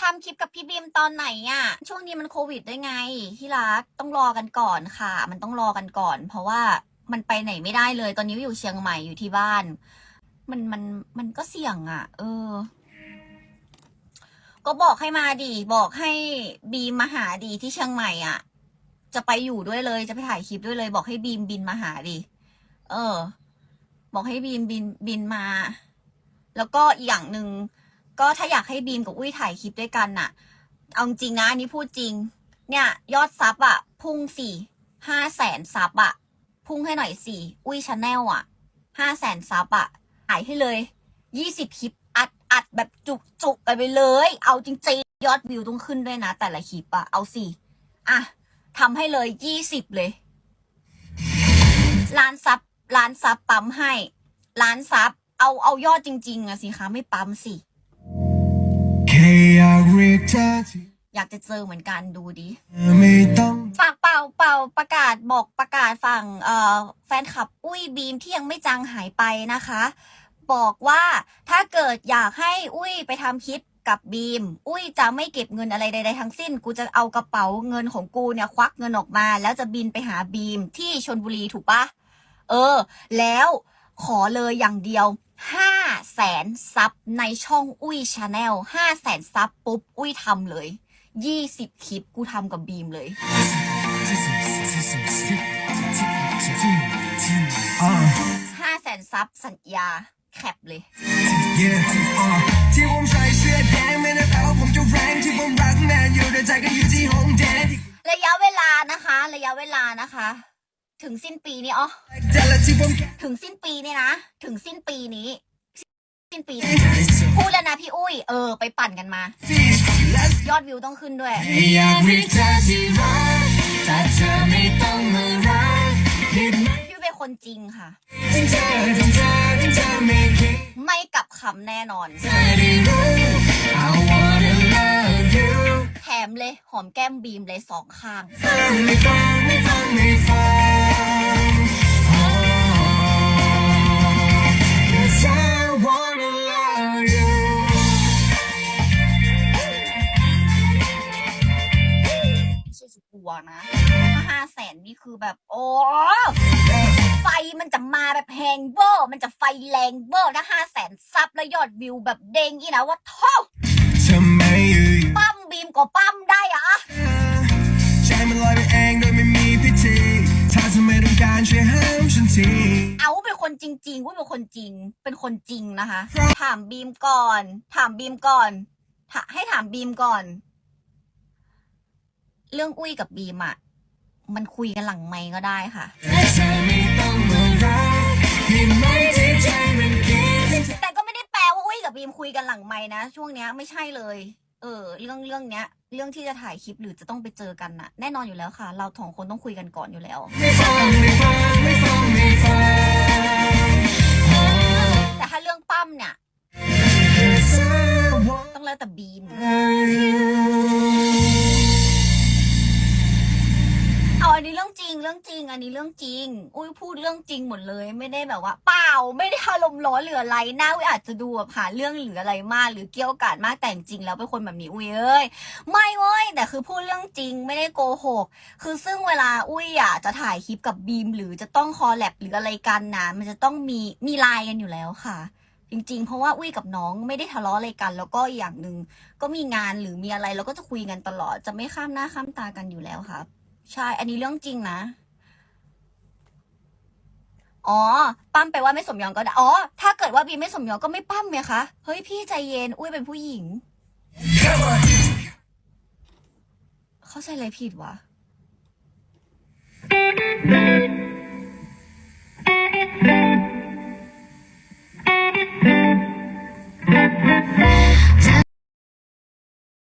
ทำคลิปกับพี่บีมตอนไหนอะช่วงนี้มันโควิดด้วยไง ที่รักต้องรอกันก่อนค่ะ มันต้องรอกันก่อน เพราะว่ามันไปไหนไม่ได้เลย ตอนนี้อยู่เชียงใหม่อยู่ที่บ้าน มันมันมันก็เสี่ยงอะเออ ก็บอกให้มาดี บอกให้บีมมาหาดีที่เชียงใหม่อะจะไปอยู่ด้วยเลยจะไปถ่ายคลิปด้วยเลย บอกให้บีมบินมาหาดีเออ บอกให้บีมบินบินมา แล้วก็อีกอย่างหนึ่ง ก็ถ้าอยากให้บีมกับอุ้ยถ่ายคลิปด้วยกันน่ะ เอาจริงนะอันนี้พูดจริง เนี่ย ยอดซับอะพุ่งสี่ห้าแสนซับอะพุ่งให้หน่อยสี่อุ้ยชาแนลอะห้าแสนซับอะถ่ายให้เลยยี่สิบคลิปอัดอัดแบบจุกจุกกันไปเลย เอาจริงๆยอดวิวต้องขึ้นด้วยนะ แต่ละคลิปอะเอาสี่อะทำให้เลยยี่สิบเลยล้านซับล้านซับปั๊มให้ล้านซับเอาเอายอดจริง ๆอะสิคะไม่ปั๊มสิ อยากเรียกเธอที่อยากจะเจอเหมือนกันดูดิไม่ต้องฝากเป่าเป่าประกาศบอกประกาศฝั่งเอ่อแฟนคลับอุ้ยบีมที่ยังไม่จางหายไปนะคะ บอกว่าถ้าเกิดอยากให้อุ้ยไปทำคลิปกับบีม อุ้ยจะไม่เก็บเงินอะไรใดๆทั้งสิ้น กูจะเอากระเป๋าเงินของกูเนี่ย ควักเงินออกมา แล้วจะบินไปหาบีมที่ชนบุรีถูกปะเออ แล้วขอเลยอย่างเดียว ห้าแสนซับในช่องอุ้ยชาแนลห้าแสนซับปุ๊บ อุ้ยทำเลยยี่สิบคลิปกูทำกับบีมเลยอ่าห้าแสนซับสัญญา แคปเลย yeah อ่าที่ผมใส่เสื้อแดงไม่ได้แปลว่าผมจะแรงที่ผมรักแมนอยู่แต่ใจก็อยู่ที่ห้องแดงระยะเวลานะคะ ระยะเวลานะคะ ถึงสิ้นปีนี้อ๋อ แต่ละที่ผม ถึงสิ้นปีนี้นะ ถึงสิ้นปีนี้ สิ้นปี พูดแล้วนะพี่อุ้ย เออ ไปปั่นกันมา ยอดวิวต้องขึ้นด้วย อยากเรียกเธอที่รักแต่เธอไม่ต้องมารักผิดไหมพี่เป็นคนจริงค่ะ ถึงเธอถึงเธอถึงเธอไม่คิดไม่กลับคำแน่นอน เธอได้รู้ I wanna love you แถมเลย หอมแก้มบีมเลยสองข้าง ไม่ฟังไม่ฟังไม่ฟัง วนะถ้าห้าแสนนี่คือแบบ โอ้ไฟมันจะมาแบบแพงเวอร์ มันจะไฟแรงเวอร์ถ้าห้าแสนซับแล้วยอดวิวแบบเด้งอีนะว่าเท่าทำไมอยู่ปั้มบีมก็ปั้มได้อะใจมันลอยไปเองโดยไม่มีพิธีถ้าเธอไม่ต้องการช่วยห้ามฉันทีเอาเป็นคนจริงๆว่าเป็นคนจริง เป็นคนจริงนะคะ ถามบีมก่อน ถามบีมก่อนถาให้ถามบีมก่อน เรื่องอุ้ยกับบีมอะมันคุยกันหลังไมค์ก็ได้ค่ะ แต่ก็ไม่ได้แปลว่าอุ้ยกับบีมคุยกันหลังไม้นะ ช่วงเนี้ยไม่ใช่เลย เออ เรื่องเรื่องเนี้ย เรื่องที่จะถ่ายคลิปหรือจะต้องไปเจอกันน่ะ แน่นอนอยู่แล้วค่ะ เราสองคนต้องคุยกันก่อนอยู่แล้ว รื่องจริงเรื่องจริง อันนี้เรื่องจริง อุ้ยพูดเรื่องจริงหมดเลย ไม่ได้แบบว่า เปล่า ไม่ได้อารมณ์ร้อนหรืออะไรหน้าอุ้ยอาจจะดูแบบหาเรื่องหรืออะไรมาก หรือเกี่ยวกาดมากแต่จริงแล้วเป็นคนแบบนี้อุ้ยเอ้ยไม่เว้ยแต่คือพูดเรื่องจริงไม่ได้โกหก คือซึ่งเวลาอุ้ยอะจะถ่ายคลิปกับบีม หรือจะต้องคอแลบหรืออะไรกันนะมันจะต้องมีมีไลน์กันอยู่แล้วค่ะจริงๆ เพราะว่าอุ้ยกับน้องไม่ได้ทะเลาะอะไรกัน แล้วก็อย่างหนึ่งก็มีงานหรือมีอะไรเราก็จะคุยกันตลอด จะไม่ข้ามหน้าข้ามตากันอยู่แล้วครับ ใช่ อันนี้เรื่องจริงนะ อ๋อ ปั้มไปว่าไม่สมยอมก็ได้ อ๋อ ถ้าเกิดว่าบีไม่สมยอมก็ไม่ปั้มไงคะ เฮ้ยพี่ใจเย็น อุ้ยเป็นผู้หญิง เข้าใจอะไรผิดวะ